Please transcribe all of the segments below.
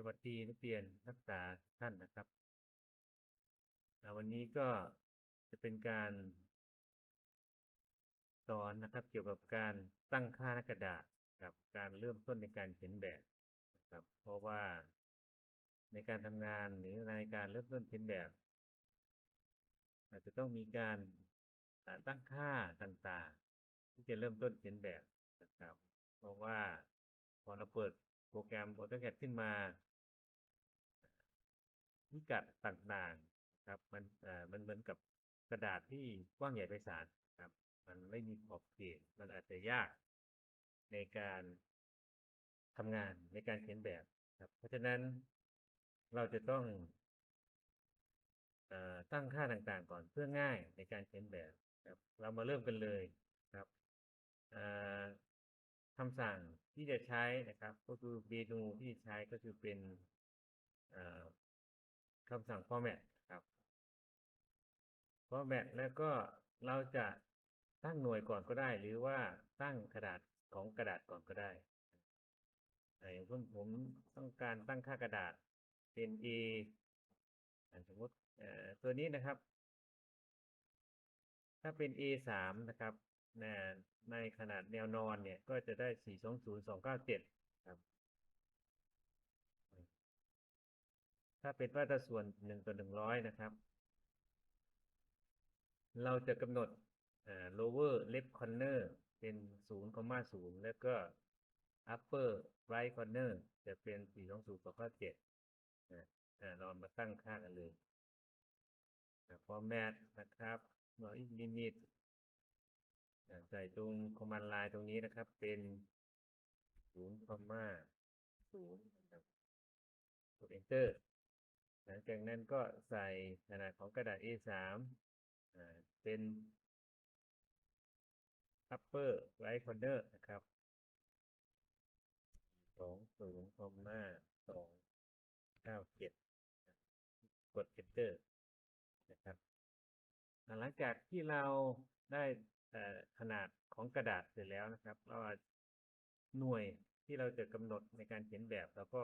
สวัสดีนักเรียนนักศึกษาท่านนะครับอ่วันนี้ก็จะเป็นการสอนนะครับเกี่ยวกับการตั้งค่าหน้ากระดาษกับการเริ่มต้นในการเขียนแบบนะครับ เพราะว่าในการทำงานหรือในการเริ่มต้นเขียนแบบ อาจจะต้องมีการตั้งค่าต่างๆ ที่จะเริ่มต้นเขียนแบบนะครับ เพราะว่าพอเราเปิดโปรแกรม AutoCAD ขึ้นมา พิกัดต่างๆครับมันเอ่อมันเหมือนกับกระดาษที่กว้างใหญ่ไพศาลครับ มันไม่มีขอบเขตมันอาจจะยากในการทำงานในการเขียนแบบครับ เพราะฉะนั้นเราจะต้องตั้งค่าต่างๆก่อนเพื่อง่ายในการเขียนแบบครับ เรามาเริ่มกันเลยครับคำสั่งที่จะใช้นะครับ ก็คือเมนูที่ใช้ก็คือเป็น คำสั่ง format ครับ format แล้วก็เราจะตั้งหน่วยก่อนก็ได้ หรือว่าตั้งกระดาษของกระดาษก่อนก็ได้อ่อย่างเช่นผมต้องการตั้งค่ากระดาษเป็น A สมมติเออตัวนี้นะครับ ถ้าเป็น A สามนะครับในขนาดแนวนอนเนี่ย ก็จะได้สี่สองศูนย์สองก้าเจ็ดครับ ถ้าเป็นมาตราส่วนหนึ่งต่อหนึ่งร้อยนะครับ เราจะกำหนด lower left corner เป็นศูนย์คอมมาศูนย์แล้วก็ upper right corner จะเป็นสี่สองศูนย์สองเก้าเจ็ดอ่าเรามาตั้งค่ากันเลยอ่า format นะครับเรา limit ใส่ตรง command line ตรงนี้นะครับ เป็นศูนย์คอมมาศูนย์กด enter หลังจากนั้นก็ใส่ขนาดของกระดาษ A3 อ่าเป็น upper right corner นะครับสองศูนย์คอมมาสองเก้าเจ็ดกด enter นะครับหลังจากที่เราได้ขนาดของกระดาษเสร็จแล้วนะครับ เราหน่วยที่เราจะกำหนดในการเขียนแบบ เราก็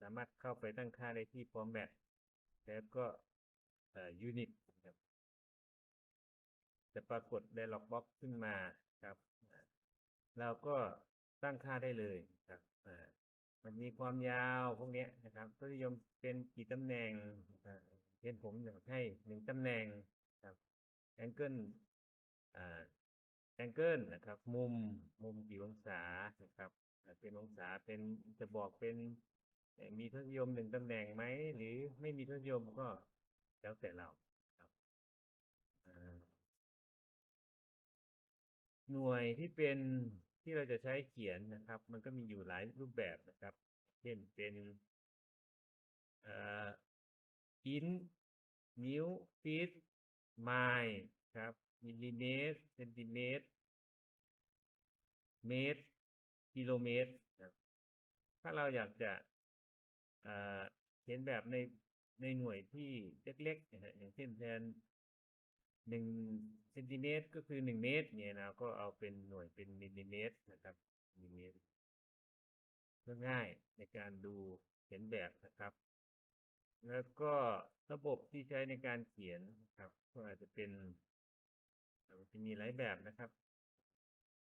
สามารถเข้าไปตั้งค่าได้ที่ format แล้วก็เอ่อ unit นะครับจะปรากฏ dialog box ขึ้นมาครับเราก็ตั้งค่าได้เลยครับมันมีความยาวพวกนี้นะครับก็นิยมเป็นกี่ตำแหน่งเช่นผมอยากให้หนึ่งตำแหน่งครับ angle อ่า angle นะครับ มุมมุมกี่องศานะครับเป็นองศาเป็นจะบอกเป็น มีทศนิยมหนึ่งตำแหน่งไหมหรือไม่มีทศนิยมก็แล้วแต่เราครับอ่าหน่วยที่เป็นที่เราจะใช้เขียนนะครับ มันก็มีอยู่หลายรูปแบบนะครับ เช่นเป็นอินนิ้วฟีตไมล์ครับมิลลิเมตรเซนติเมตร เมตร กิโลเมตรถ้าเราอยากจะ เขียนแบบในในหน่วยที่เล็กๆนะฮะอย่างเช่นแทนหนึ่งเซนติเมตรก็คือหนึ่งเมตร เนี่ยเราก็เอาเป็นหน่วยเป็นมิลลิเมตรนะครับมิลลิเมตรเพื่อง่ายในการดูเขียนแบบนะครับ แล้วก็ระบบที่ใช้ในการเขียนนะครับ ก็อาจจะเป็นจะมีหลายแบบนะครับ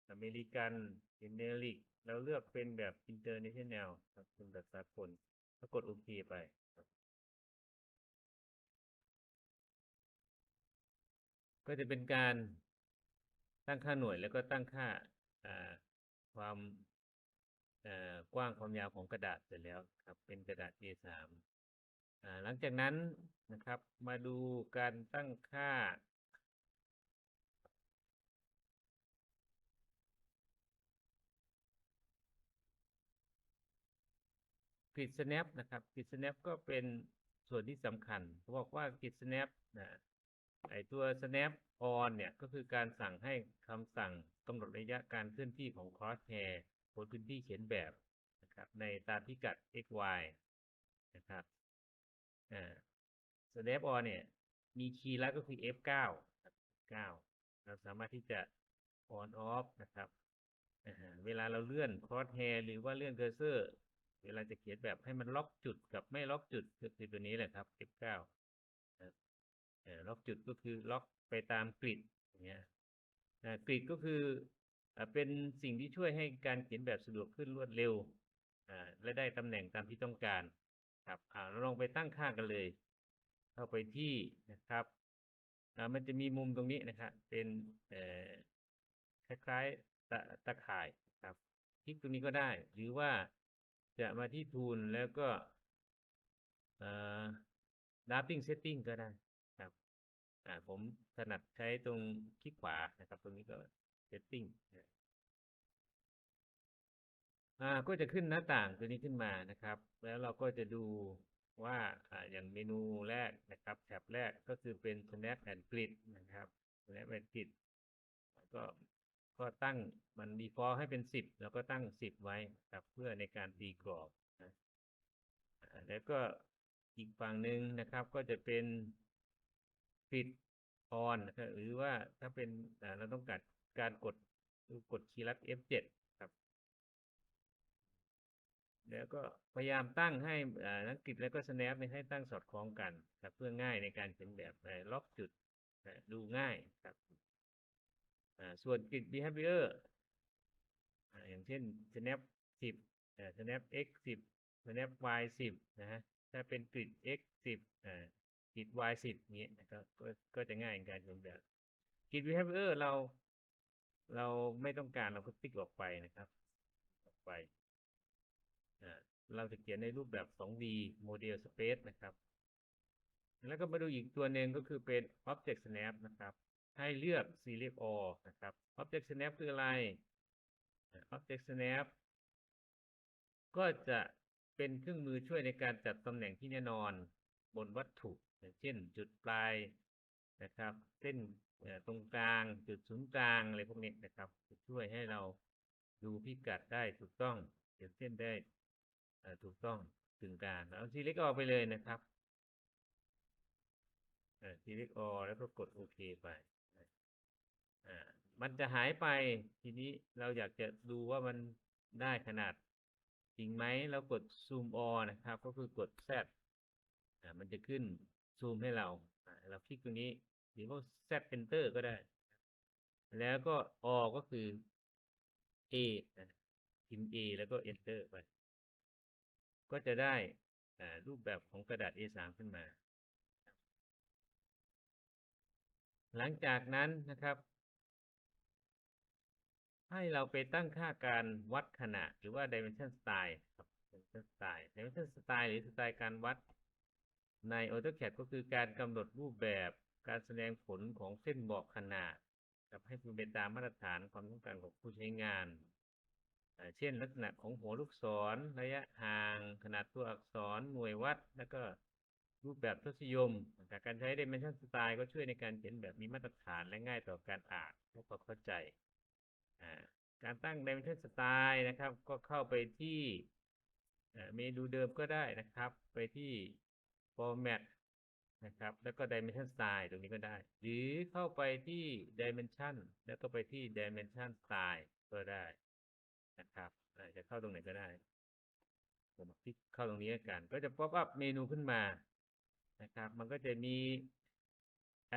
อเมริกันเจเนริกเราเลือกเป็นแบบ international ครับเป็นแบบสากล แล้วกดโอเคไปก็จะเป็นการตั้งค่าหน่วยแล้วก็ตั้งค่าความกว้างความยาวของกระดาษเสร็จแล้วครับเป็นกระดาษ A3 าหลังจากนั้นนะครับมาดูการตั้งค่า ริด snap นะครับกริด snap ก็เป็นส่วนที่สำคัญเขาบอกว่ากริด snap นะไอตัว snap on เนี่ย ก็คือการสั่งให้คำสั่งกำหนดระยะการเคลื่อนที่ของ crosshair บนพื้นที่เขียนแบบนะครับ ในตามพิกัด x y นะครับอ่า snap on เนี่ย มีคีย์ลัดก็คือ F9 9เราสามารถที่จะ on off นะครับ เวลาเราเลื่อน crosshair หรือว่าเลื่อน cursor เเวลาจะเขียนแบบให้มันล็อกจุดกับไม่ล็อกจุดก็คือตัวนี้แหละครับ F9 นะครับเอ่อล็อกจุดก็คือล็อกไปตามกริดอย่างเงี้ยกริดก็คืออเป็นสิ่งที่ช่วยให้การเขียนแบบสะดวกขึ้นรวดเร็วและได้ตำแหน่งตามที่ต้องการครับเราลองไปตั้งค่ากันเลย เข้าไปที่นะครับมันจะมีมุมตรงนี้นะครับเป็นคล้ายๆตะตะข่ายครับคลิกตรงนี้ก็ได้ หรือว่า จะมาที่ทูลแล้วก็เอ่อ drafting setting ก็ได้ครับผมถนัดใช้ตรงคลิกขวานะครับ ตรงนี้ก็ setting ก็จะขึ้นหน้าต่างตัวนี้ขึ้นมานะครับ แล้วเราก็จะดูว่าออย่างเมนูแรกนะครับแท็บแรกก็คือเป็น snap and grid นะครับ snap and grid ก็ ก็ตั้งมัน default ให้เป็นสิบแล้วก็ตั้งสิบไว้ครับเพื่อในการตีกรอบนะแล้วก็อีกฝั่งหนึ่งนะครับก็จะเป็นปิด on นะครับหรือว่าถ้าเป็นเราต้องการการกดกดคีย์ลัด F7 ครับ แล้วก็พยายามตั้งให้นักกิจแล้วก็ snap เนี่ยให้ตั้งสอดคล้องกันครับเพื่อง่ายในการเขียนแบบล็อกจุดดูง่ายครับ ส่วนกริด behavior อย่างเช่น snap 10 snap x 10 snap y 10นะฮะถ้าเป็นกริด x 10กริด y 10เงี้ยนะครับก็ก็จะง่ายในการเขียนแบบกริด behavior เรา เราไม่ต้องการเราก็ติ๊กออกไปนะครับ ออกไปเราจะเขียนในรูปแบบ 2D model space นะครับ แล้วก็มาดูอีกตัวหนึ่งก็คือเป็น object snap นะครับ ให้เลือก select all นะครับ object snap คืออะไรอ่า object snap ก็จะเป็นเครื่องมือช่วยในการจัดตำแหน่งที่แน่นอนบนวัตถุอย่างเช่นจุดปลายนะครับ เส้นตรงกลางจุดศูนย์กลางอะไรพวกนี้นะครับจะช่วยให้เราดูพิกัดได้ถูกต้องเขียนเส้นได้ถูกต้องถึงกลางแล้ว select all ไปเลยนะครับเอ่อ select all แล้วก็กดโอเคไป อ่ามันจะหายไปทีนี้เราอยากจะดูว่ามันได้ขนาดจริงไหมเรากด zoom all นะครับ ก็คือกด Z อ่ามันจะขึ้นซูมให้เราอ่าเราคลิกตรงนี้หรือว่า Z enter ก็ได้ แล้วก็ all ก็คือ A พิมพ์ A แล้วก็ enter ไป ก็จะได้รูปแบบของกระดาษ A3 ขึ้นมา หลังจากนั้นนะครับ ให้เราไปตั้งค่าการวัดขนาดหรือว่า dimension style ครับ dimension style dimension style หรือสไตล์การวัดใน AutoCAD ก็คือการกำหนดรูปแบบการแสดงผลของเส้นบอกขนาดครับให้เป็นไปตามมาตรฐานความต้องการของผู้ใช้งาน เช่นลักษณะของหัวลูกศร ระยะห่าง ขนาดตัวอักษร หน่วยวัด แล้วก็รูปแบบทศนิยมจากการใช้ Dimension Style ก็ช่วยในการเขียนแบบมีมาตรฐานและง่ายต่อการอ่านและความเข้าใจ การตั้ง Dimension Style นะครับ ก็เข้าไปที่เมนูเดิมก็ได้นะครับ ไปที่ Format นะครับ แล้วก็ Dimension Style ตรงนี้ก็ได้ หรือเข้าไปที่ Dimension แล้วก็ไปที่ Dimension Style ก็ได้นะครับจะเข้าตรงไหนก็ได้ ผมคลิกเข้าตรงนี้กัน ก็จะ pop up เมนูขึ้นมานะครับ มันก็จะมี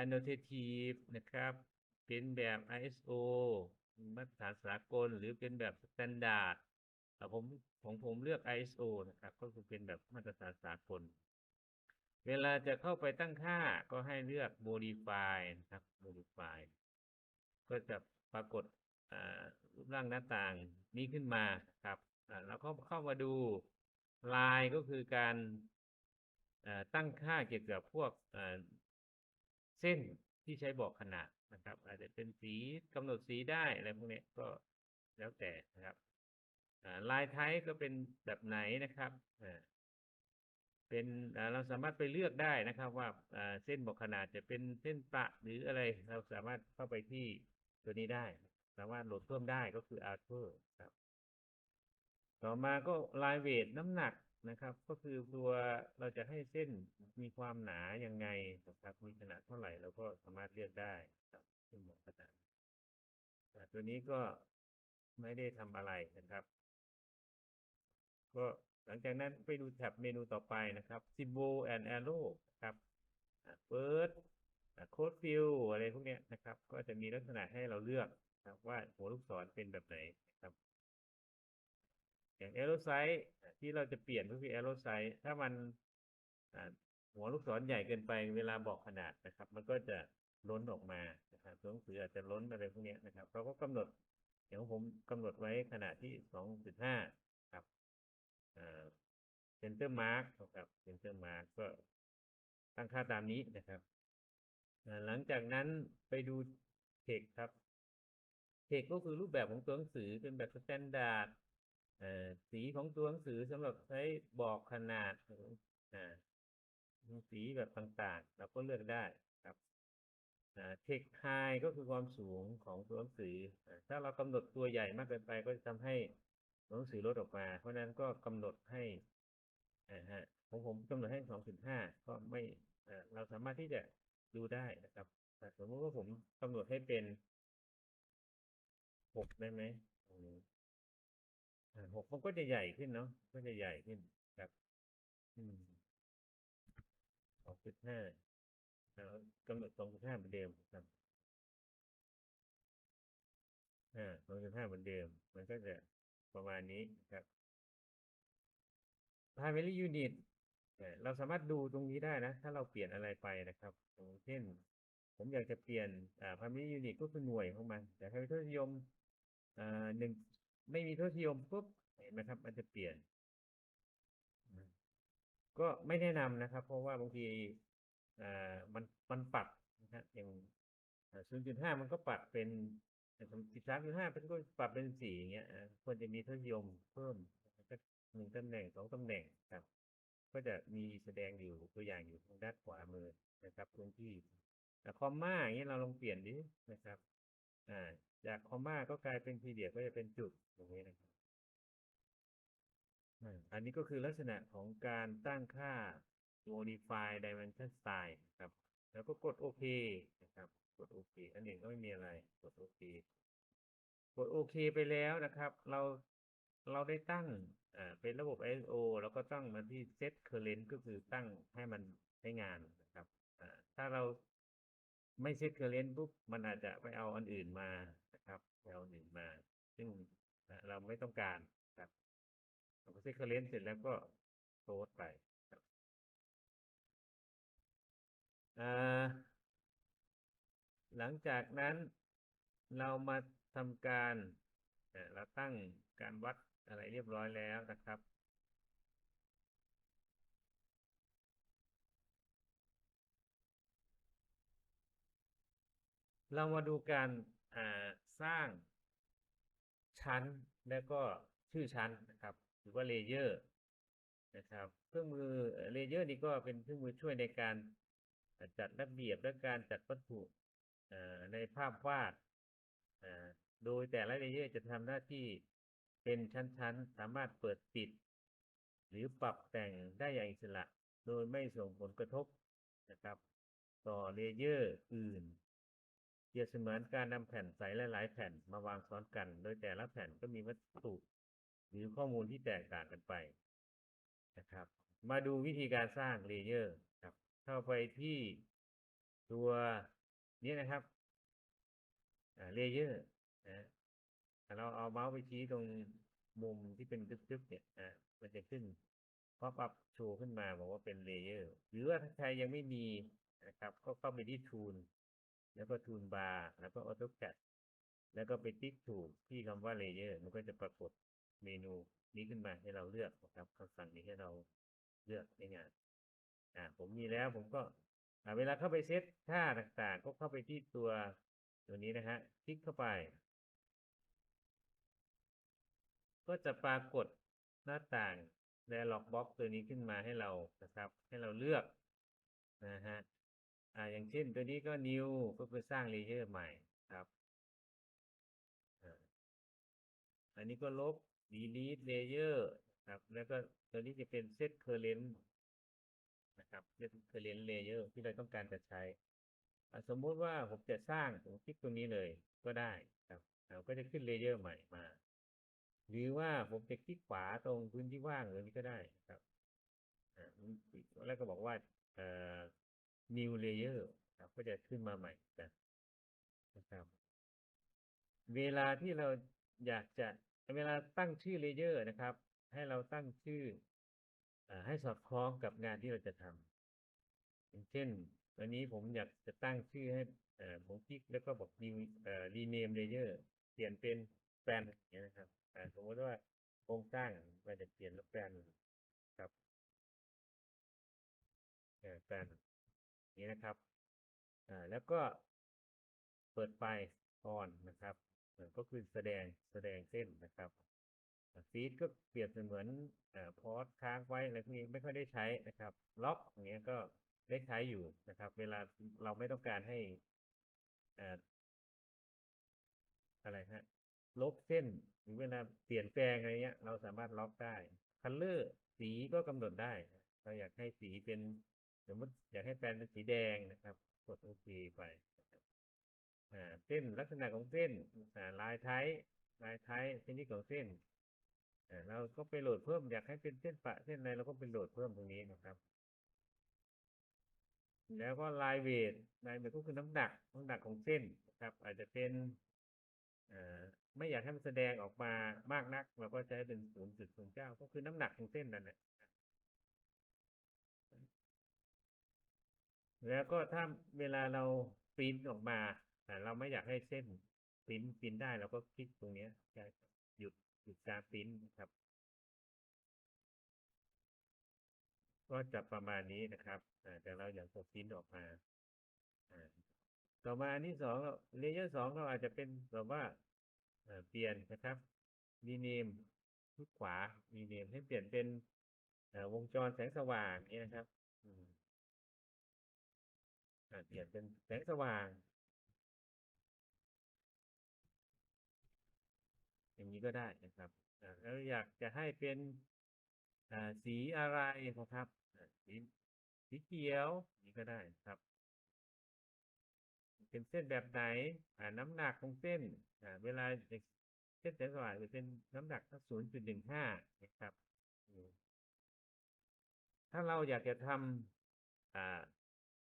annotative นะครับ เป็นแบบ ISO มาตรฐานสากลหรือเป็นแบบ standard อ่ผมของผมเลือก ISO นะครับ ก็คือเป็นแบบมาตรฐานสากล เวลาจะเข้าไปตั้งค่าก็ให้เลือก modify นะครับ modify ก็จะปรากฏอ่ารูปร่างหน้าต่างนี้ขึ้นมาครับอ่าแล้วก็เข้ามาดูลายก็คือการอ่าตั้งค่าเกี่ยวกับพวกอ่าเส้นที่ใช้บอกขนาด นะครับ อาจจะเป็นสีกำหนดสีได้อะไรพวกนี้ก็แล้วแต่นะครับลายไทป์ก็เป็นแบบไหนนะครับเป็นเราสามารถไปเลือกได้นะครับ ว่าเส้นบอกขนาดจะเป็นเส้นประหรืออะไร เราสามารถเข้าไปที่ตัวนี้ได้ สามารถโหลดเพิ่มได้ก็คือ Arthur ครับ ต่อมาก็ลายเวทน้ำหนัก นะครับ ก็คือตัวเราจะให้เส้นมีความหนายังไงนะครับมีขนาดเท่าไหร่เราก็สามารถเลือกได้ครับเส้นบอกขนาดแต่ตัวนี้ก็ไม่ได้ทำอะไรนะครับ ก็หลังจากนั้นไปดูแท็บเมนูต่อไปนะครับ symbol and arrow นะครับอ่า first อ่า code field อะไรพวกนี้นะครับ ก็จะมีลักษณะให้เราเลือกนะครับว่าหัวลูกศรเป็นแบบไหนนะครับ อย่าง arrow size อ่าที่เราจะเปลี่ยนก็คือ arrow size ถ้ามันหัวลูกศรใหญ่เกินไปเวลาบอกขนาดนะครับ มันก็จะล้นออกมานะครับตัวหนังสืออาจจะล้นอะไรพวกนี้นะครับ เราก็กำหนดอย่างผมกำหนดไว้ขนาดที่ 2.5 ครับอ่า center mark ครับ center mark ก็ตั้งค่าตามนี้นะครับ หลังจากนั้นไปดู text ครับ text ก็คือรูปแบบของตัวหนังสือเป็นแบบ standard เอ่อ สีของตัวหนังสือสำหรับใช้บอกขนาดอ่าสีแบบต่างๆ เราก็เลือกได้ครับอ่า text high ก็คือความสูงของตัวหนังสืออถ้าเรากำหนดตัวใหญ่มากเกินไปก็จะทำให้ตัวหนังสือลดออกมา เพราะนั้นก็กำหนดให้อ่าของผมกำหนดให้ 2.5 ก็ไม่เราสามารถที่จะดูได้นะครับอ่สมมติว่าผมกำหนดให้เป็น 6 ได้ไหมตรงนี้ หกมันก็จะใหญ่ขึ้นเนาะก็จะใหญ่ขึ้นครับ อืมสองจุดห้าแล้วกำหนดสองจุดห้าเหมือนเดิมครับอ่าสองจุดห้าเหมือนเดิม มันก็จะประมาณนี้ครับ primary unit เอ่อเราสามารถดูตรงนี้ได้นะ ถ้าเราเปลี่ยนอะไรไปนะครับอย่างเช่น ผมอยากจะเปลี่ยนอ่า primary unit ก็คือหน่วยของมัน แต่ถ้าเป็นทศนิยมอ่าหนึ่ง ไม่มีทศนิยมปุ๊บเห็นไหมครับ มันจะเปลี่ยน ก็ไม่แนะนำนะครับ เพราะว่าบางทีอ่ามันมันปรับนะครับอย่างศูนย์จุดห้ามันก็ปรับเป็นสิบสามจุดห้าเป็นก็ปรับเป็นสี่อย่างเงี้ยควรจะมีทศนิยมเพิ่มหนึ่งตำแหน่งสองตำแหน่งครับ ก็จะมีแสดงอยู่ตัวอย่างอยู่ทางด้านขวามือนะครับตรงที่แต่คอมมาอย่างเงี้ยเราลองเปลี่ยนดินะครับ อ่า จากคอมมาก็กลายเป็นพีเดียก็จะเป็นจุดอย่างนี้นะครับอันนี้ก็คือลักษณะของการตั้งค่า modify dimension style นะครับ แล้วก็กดโอเคนะครับ กดโอเคอันนี้ก็ไม่มีอะไร กดโอเค กดโอเคไปแล้วนะครับ เรา เราได้ตั้ง อ่า เป็นระบบ ISO แล้วก็ตั้งมาที่ set current ก็คือตั้งให้มันใช้งานนะครับ อ่า ถ้าเรา ไม่ set current ปุ๊บมันอาจจะไปเอาอันอื่นมานะครับไปเอาอันอื่นมา ซึ่งเราไม่ต้องการครับเราก็ set current เสร็จแล้วก็โพสไปครับหลังจากนั้นเรามาทำการเราตั้งการวัดอะไรเรียบร้อยแล้วนะครับ เรามาดูการสร้างชั้นแล้วก็ชื่อชั้นนะครับ หรือว่าเลเยอร์นะครับ เครื่องมือเลเยอร์นี้ก็เป็นเครื่องมือช่วยในการจัดระเบียบและการจัดวัตถุในภาพวาดโดยแต่ละเลเยอร์จะทำหน้าที่เป็นชั้นๆ สามารถเปิดปิด หรือปรับแต่งได้อย่างอิสระ โดยไม่ส่งผลกระทบนะครับ ต่อเลเยอร์อื่น เปรียบเสมือนการนำแผ่นใสหลายๆแผ่นมาวางซ้อนกัน โดยแต่ละแผ่นก็มีวัตถุหรือข้อมูลที่แตกต่างกันไปนะครับ มาดูวิธีการสร้างเลเยอร์ครับ เข้าไปที่ตัวนี้นะครับเลเยอร์นะเราเอาเมาส์ไปชี้ตรงมุมที่เป็นทึบๆเนี่ยอะมันจะขึ้นป๊อปอัพโชว์ขึ้นมาบอกว่าเป็นเลเยอร์หรือว่าถ้าใครยังไม่มีนะครับ ก็เข้าไปที่ Tool แล้วก็ Tool Bar แล้วก็ AutoCAD แล้วก็ไปติ๊กถูกที่คำว่า Layer มันก็จะปรากฏเมนูนี้ขึ้นมาให้เราเลือกนะครับคำสั่งนี้ให้เราเลือกในงานอ่าผมมีแล้วผมก็อ่าเวลาเข้าไปเซตค่าต่างๆ ก็เข้าไปที่ตัวตัวนี้นะฮะคลิกเข้าไป ก็จะปรากฏหน้าต่าง Dialog Box ตัวนี้ขึ้นมาให้เรานะครับ ให้เราเลือกนะฮะ อ่าอย่างเช่นตัวนี้ก็ new ก็คือสร้างเลเยอร์ใหม่ครับอันนี้ก็ลบ delete layer ครับ แล้วก็ตัวนี้จะเป็น set current นะครับ set current layer ที่เราต้องการจะใช้ สมมุติว่าผมจะสร้างผมคลิกตรงนี้เลยก็ได้ครับเราก็จะขึ้นเลเยอร์ใหม่มา หรือว่าผมจะคลิกขวาตรงพื้นที่ว่างตรงนี้ก็ได้ครับแล้วก็บอกว่าเอ่อ new layer ครับก็จะขึ้นมาใหม่นะนะครับ เวลาที่เราอยากจะเวลาตั้งชื่อเลเยอร์นะครับ ให้เราตั้งชื่ออให้สอดคล้องกับงานที่เราจะทำอย่างเช่นวันนี้ผมอยากจะตั้งชื่อให้ผมคลิกแล้วก็บอก new เอ่อ rename layer เปลี่ยนเป็นแปลนอย่างเงี้นะครับสมมติว่าโครงสร้างมันจะเปลี่ยนแล้วแปลนครับแปลน นี้นะครับอ่าแล้วก็เปิดไฟออนนะครับเอ่อก็คือแสดงแสดงเส้นนะครับฟีดก็เปรียบเสมือนพอสค้างไว้อะไรพวกนี้ไม่ค่อยได้ใช้นะครับล็อกอย่างเงี้ยก็ได้ใช้อยู่นะครับ เวลาเราไม่ต้องการให้อ่าอะไรฮะลบเส้นหรือเวลาเปลี่ยนแปลงอะไรเงี้ย เราสามารถล็อกได้คัลเลอร์สีก็กำหนดได้ เราอยากให้สีเป็น สมมติอยากให้แปลนเป็นสีแดงนะครับ กดโอเคไปอ่าเส้นลักษณะของเส้นอ่าลายไทป์ลายไทป์ชนิดของเส้นอ่าเราก็ไปโหลดเพิ่มอยากให้เป็นเส้นปะเส้นอะไรเราก็ไปโหลดเพิ่มตรงนี้นะครับ แล้วก็ลายเวทลายเวทก็คือน้ำหนักน้ำหนักของเส้นนะครับ อาจจะเป็นไม่อยากให้มันแสดงออกมามากนักเราก็ใช้เป็นศูนย์จุดศูนย์เก้าก็คือน้ำหนักของเส้นนั่นแหละ แล้วก็ถ้าเวลาเราปริ้นออกมาแต่เราไม่อยากให้เส้นปริ้นปริ้นได้เราก็คลิกตรงนี้จะหยุดหยุดการปริ้นนะครับ ก็จะประมาณนี้นะครับแต่เราอยากจะปริ้นออกมาต่อมาอันที่สองเราเลเยอร์สองเราอาจจะเป็นแบบว่าเปลี่ยนนะครับรีเนมคลิกขวารีเนมให้เปลี่ยนเป็นวงจรแสงสว่างนี้นะครับอืม เปลี่ยนเป็นแสงสว่าง อย่างนี้ก็ได้นะครับอ่าแล้วอยากจะให้เป็นสีอะไรนะครับสีสีเขียวนี่ก็ได้ครับ เป็นเส้นแบบไหนน้ำหนักของเส้นเวลาเส้นแสงสว่างจะเป็นน้ำหนักสักศูนย์จุดหนึ่งห้านะครับถ้าเราอยากจะทำ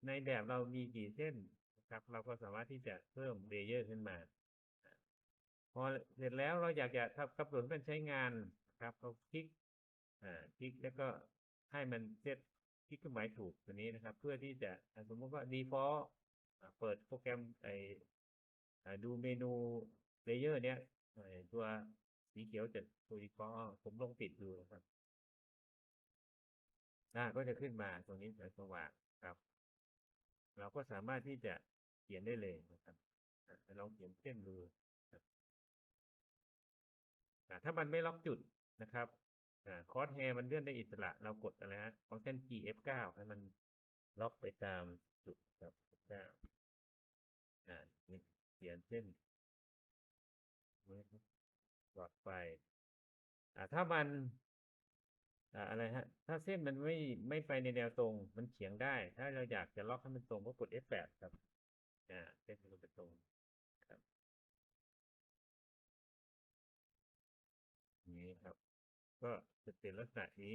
ในแบบเรามีกี่เส้นนะครับเราก็สามารถที่จะเพิ่มเลเยอร์ขึ้นมา พอเสร็จแล้วเราอยากจะทำกำหนดการใช้งานนะครับเราคลิกอ่าคลิกแล้วก็ให้มันเซตคลิกเครื่องหมายถูกตัวนี้นะครับ เพื่อที่จะสมมติว่า default เปิดโปรแกรมไอดูเมนูเลเยอร์เนี้ยตัวสีเขียวจะตัว default ผมลองปิดดูนะครับอ่าก็จะขึ้นมาตรงนี้แสงสว่างครับ เราก็สามารถที่จะเขียนได้เลยนะครับอ่าลองเขียนเส้นดูถ้ามันไม่ล็อกจุดนะครับคอร์สแฮร์มันเลื่อนได้อิสระ เรากดอะไรฮะฟังก์ชัน G F9 ให้มันล็อกไปตามจุดครับ F9 อ่านี่เขียนเส้นหลอดไฟอ่าถ้ามัน อ่าอะไรฮะ ถ้าเส้นมันไม่ไม่ไปในแนวตรง มันเฉียงได้ ถ้าเราอยากจะล็อกให้มันตรงก็กด F8 ครับอ่าเส้นมันไปตรงอย่างนี้ครับ ก็จะเป็นลักษณะนี้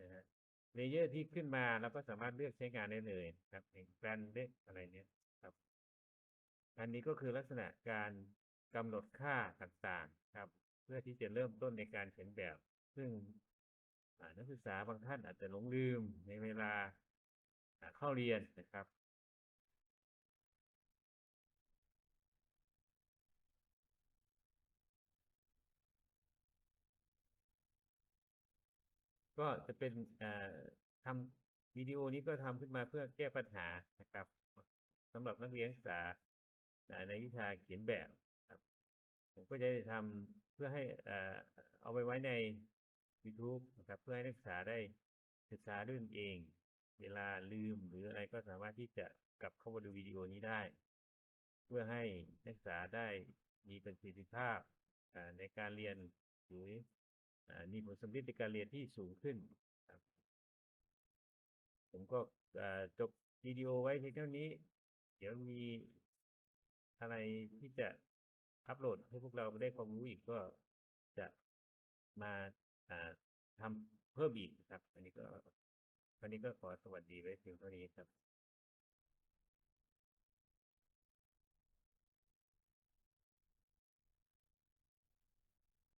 นะฮะเลเยอร์ที่ขึ้นมาเราก็สามารถเลือกใช้งานได้เลยครับอย่างแบรนด์เล็กอะไรเนี้ยครับ อันนี้ก็คือลักษณะการกำหนดค่าต่างๆ ครับ เพื่อที่จะเริ่มต้นในการเขียนแบบ ซึ่ง นักศึกษาบางท่านอาจจะหลงลืมในเวลาเข้าเรียนนะครับก็จะเป็นทำวิดีโอนี้ก็ทำขึ้นมาเพื่อแก้ปัญหานะครับสำหรับนักเรียนศึกษาในวิชาเขียนแบบผมก็จะทำเพื่อให้เอาไปไว้ใน YouTube นะครับเพื่อให้นักศึกษาได้ศึกษาด้วยตนเอง เวลาลืมหรืออะไรก็สามารถที่จะกลับเข้ามาดูวิดีโอนี้ได้ เพื่อให้นักศึกษาได้มีประสิทธิภาพในการเรียนหรืออ่มีผลสำลิดในการเรียนที่สูงขึ้นครับผมก็จบวิดีโอไว้เพียงเท่านี้ เดี๋ยวมีอะไรที่จะอัปโหลดให้พวกเราได้ความรู้อีกก็จะมา ทำเพิ่มอีกนะครับ อันนี้ก็วันนี้ก็ขอสวัสดีไว้เพียงเท่านี้ครับ